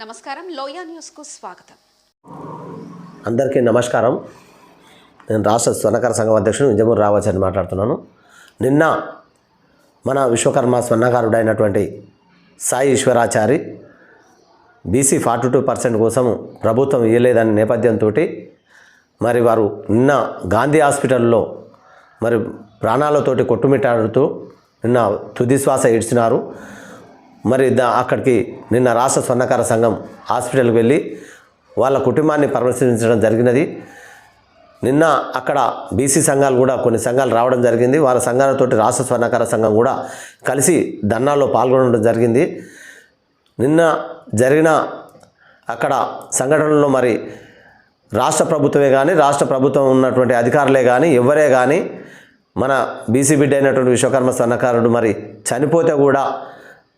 నమస్కారం. లోయా న్యూస్కు స్వాగతం. అందరికీ నమస్కారం. నేను రాష్ట్ర స్వర్ణకార సంఘం అధ్యక్షుడు విజయమూరు రావచ్చని మాట్లాడుతున్నాను. నిన్న మన Vishwakarma స్వర్ణకారుడైనటువంటి Sai Eshwarachari BC forty two percent కోసం ప్రభుత్వం ఇవ్వలేదనే నేపథ్యంతో మరి వారు నిన్న గాంధీ హాస్పిటల్లో మరి ప్రాణాలతోటి కొట్టుమిట్టాడుతూ నిన్న తుది శ్వాస ఇడ్చినారు మరి దా అక్కడికి నిన్న రాష్ట్ర స్వర్ణకార సంఘం హాస్పిటల్కి వెళ్ళి వాళ్ళ కుటుంబాన్ని పరామర్శించడం జరిగినది. నిన్న అక్కడ బీసీ సంఘాలు కూడా కొన్ని సంఘాలు రావడం జరిగింది. వాళ్ళ సంఘాలతోటి రాష్ట్ర స్వర్ణకార సంఘం కూడా కలిసి ధర్నాల్లో పాల్గొనడం జరిగింది. నిన్న జరిగిన అక్కడ సంఘటనలో మరి రాష్ట్ర ప్రభుత్వమే కానీ రాష్ట్ర ప్రభుత్వం ఉన్నటువంటి అధికారులే కానీ ఎవరే కానీ మన బీసీ బిడ్డ అయినటువంటి విశ్వకర్మ సన్నకారుడు మరి చనిపోతే కూడా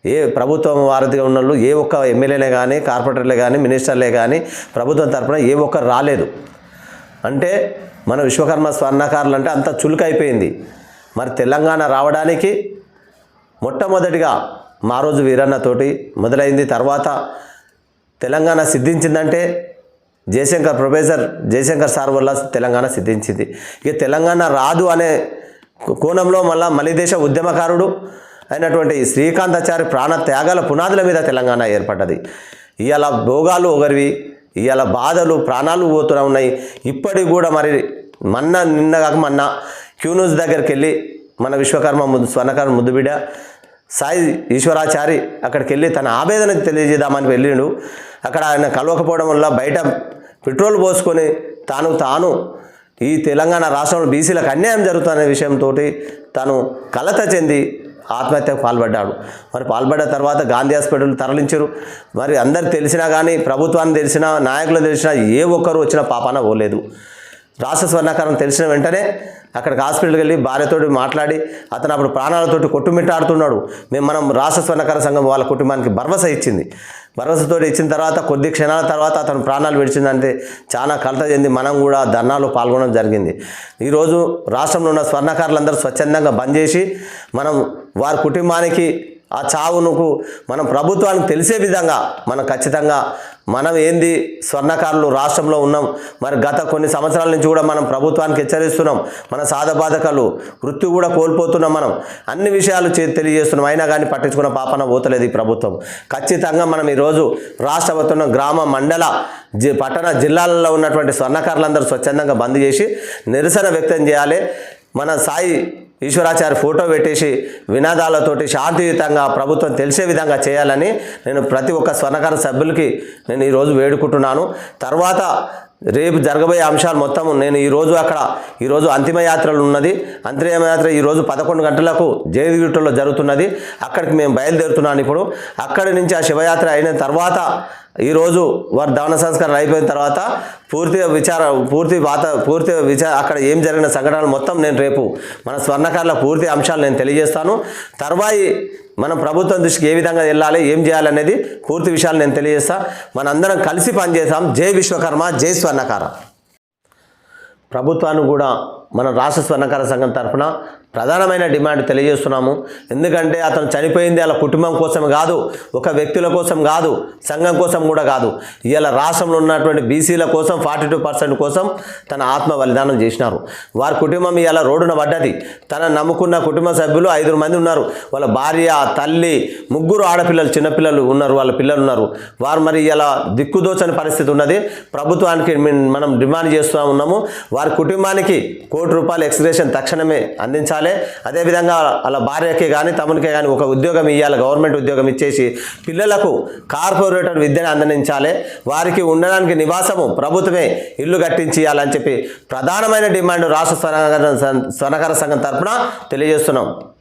ఏ ప్రభుత్వం వారధిగా ఉన్న ఏ ఒక్క ఎమ్మెల్యేలే కానీ కార్పొరేటర్లే కానీ మినిస్టర్లే కానీ ప్రభుత్వం తరఫున ఏ ఒక్కరు రాలేదు. అంటే మన విశ్వకర్మ స్వర్ణకారులు అంటే అంత చులుకైపోయింది. మరి తెలంగాణ రావడానికి మొట్టమొదటిగా మా రోజు వీరన్నతోటి మొదలైంది. తర్వాత తెలంగాణ సిద్ధించిందంటే జయశంకర్ ప్రొఫెసర్ జయశంకర్ సార్ వల్ల తెలంగాణ సిద్ధించింది. ఇక తెలంగాణ రాదు అనే కోణంలో మళ్ళా మలిదేశ ఉద్యమకారుడు అయినటువంటి శ్రీకాంతాచారి ప్రాణ త్యాగాల పునాదుల మీద తెలంగాణ ఏర్పడ్డది. ఇవాళ భోగాలు ఒకరివి ఇవాళ బాధలు ప్రాణాలు పోతూనే ఉన్నాయి. ఇప్పటికి కూడా మరి మన్న నిన్న కాక మన్న క్యూనూస్ దగ్గరికి వెళ్ళి మన విశ్వకర్మ ముందు స్వర్ణకర్మ ముద్దుబిడ్డ సాయి ఈశ్వరాచారి అక్కడికి వెళ్ళి తన ఆవేదన తెలియజేద్దామని వెళ్ళిండు. అక్కడ ఆయన కలవకపోవడం వల్ల బయట పెట్రోల్ పోసుకొని తాను తాను ఈ తెలంగాణ రాష్ట్రంలో బీసీలకు అన్యాయం జరుగుతున్న విషయంతో తాను కలత చెంది ఆత్మహత్యకు పాల్పడ్డాడు. మరి పాల్పడ్డ తర్వాత గాంధీ హాస్పిటల్ తరలించారు. మరి అందరు తెలిసినా కానీ ప్రభుత్వాన్ని తెలిసినా నాయకులు తెలిసినా ఏ ఒక్కరు వచ్చినా పాపాన పోలేదు. రాష్ట్ర స్వర్ణకారం తెలిసిన వెంటనే అక్కడికి హాస్పిటల్కి వెళ్ళి భార్యతోటి మాట్లాడి అతను అప్పుడు ప్రాణాలతోటి కొట్టుమిట్టాడుతున్నాడు. మేము మనం రాష్ట్ర స్వర్ణకార సంఘం వాళ్ళ కుటుంబానికి భరోసా ఇచ్చింది. భరోసాతో ఇచ్చిన తర్వాత కొద్ది క్షణాల తర్వాత అతను ప్రాణాలు విడిచిందంటే చాలా కలత చెంది మనం కూడా ధర్నాలో పాల్గొనడం జరిగింది. ఈరోజు రాష్ట్రంలో ఉన్న స్వర్ణకారులందరూ స్వచ్ఛందంగా బంద్ చేసి మనం వారి కుటుంబానికి ఆ చావునుకు మనం ప్రభుత్వానికి తెలిసే విధంగా మనం ఖచ్చితంగా మనం ఏంది స్వర్ణకారులు రాష్ట్రంలో ఉన్నాం. మరి గత కొన్ని సంవత్సరాల నుంచి కూడా మనం ప్రభుత్వానికి హెచ్చరిస్తున్నాం. మన సాధబాధకాలు వృత్తి కూడా కోల్పోతున్నాం మనం. అన్ని విషయాలు చే- తెలియజేస్తున్నాం. అయినా కానీ పట్టించుకున్న పాపన పోతలేదు ఈ ప్రభుత్వం. ఖచ్చితంగా మనం ఈరోజు రాష్ట్ర ప్రభుత్వం గ్రామ మండల జి పట్టణ జిల్లాలలో ఉన్నటువంటి స్వర్ణకారులందరూ స్వచ్ఛందంగా బంద్ చేసి నిరసన వ్యక్తం చేయాలి. మన సాయి ఈశ్వరాచార్య ఫోటో పెట్టేసి వినాదాలతోటి శాంతియుతంగా ప్రభుత్వం తెలిసే విధంగా చేయాలని నేను ప్రతి ఒక్క స్వర్ణకార సభ్యులకి నేను ఈరోజు వేడుకుంటున్నాను. తర్వాత రేపు జరగబోయే అంశాలు మొత్తం నేను ఈరోజు అక్కడ ఈరోజు అంతిమయాత్రలు ఉన్నది. అంతిమయాత్ర ఈరోజు పదకొండు గంటలకు జయగిరిలో జరుగుతున్నది. అక్కడికి మేము బయలుదేరుతున్నాను ఇప్పుడు. అక్కడి నుంచి ఆ శివయాత్ర అయిన తర్వాత ఈరోజు వారి దహన సంస్కారం అయిపోయిన తర్వాత పూర్తిగా విచార పూర్తి వాత పూర్తి విచార అక్కడ ఏం జరిగిన సంఘటనలు మొత్తం నేను రేపు మన స్వర్ణకారుల పూర్తి అంశాలు నేను తెలియజేస్తాను. తర్వాయి మనం ప్రభుత్వం దృష్టికి ఏ విధంగా వెళ్ళాలి ఏం చేయాలనేది పూర్తి విషయాలు నేను తెలియజేస్తా. మనందరం కలిసి పనిచేస్తాం జై విశ్వకర్మ జై స్వర్ణకార ప్రభుత్వాన్ని కూడా మన రాష్ట్ర స్వర్ణకార సంఘం తరఫున ప్రధానమైన డిమాండ్ తెలియజేస్తున్నాము. ఎందుకంటే అతను చనిపోయింది అలా కుటుంబం కోసం కాదు ఒక వ్యక్తుల కోసం కాదు సంఘం కోసం కూడా కాదు. ఇలా రాష్ట్రంలో ఉన్నటువంటి బీసీల కోసం ఫార్టీ టూ పర్సెంట్ కోసం తన ఆత్మ బలిదానం చేసినారు. వారి కుటుంబం ఇలా రోడ్డున పడ్డది. తన నమ్ముకున్న కుటుంబ సభ్యులు ఐదుగురు మంది ఉన్నారు. వాళ్ళ భార్య తల్లి ముగ్గురు ఆడపిల్లలు చిన్నపిల్లలు ఉన్నారు వాళ్ళ పిల్లలు ఉన్నారు. వారు మరి ఇలా దిక్కుదోచని పరిస్థితి ఉన్నది. ప్రభుత్వానికి మనం డిమాండ్ చేస్తూ ఉన్నాము. వారి కుటుంబానికి కోటి రూపాయలు ఎక్స్గ్రేషన్ తక్షణమే అందించాలి. అదేవిధంగా వాళ్ళ భార్యకి కానీ తమనికే కానీ ఒక ఉద్యోగం ఇవ్వాలి గవర్నమెంట్ ఉద్యోగం ఇచ్చేసి పిల్లలకు కార్పొరేటర్ విద్యను అందించాలి. వారికి ఉండడానికి నివాసము ప్రభుత్వమే ఇల్లు కట్టించి ఇవ్వాలని చెప్పి ప్రధానమైన డిమాండ్ రాష్ట్ర స్వర్ణకార స్వర్ణకార సంఘం తరఫున తెలియజేస్తున్నాం.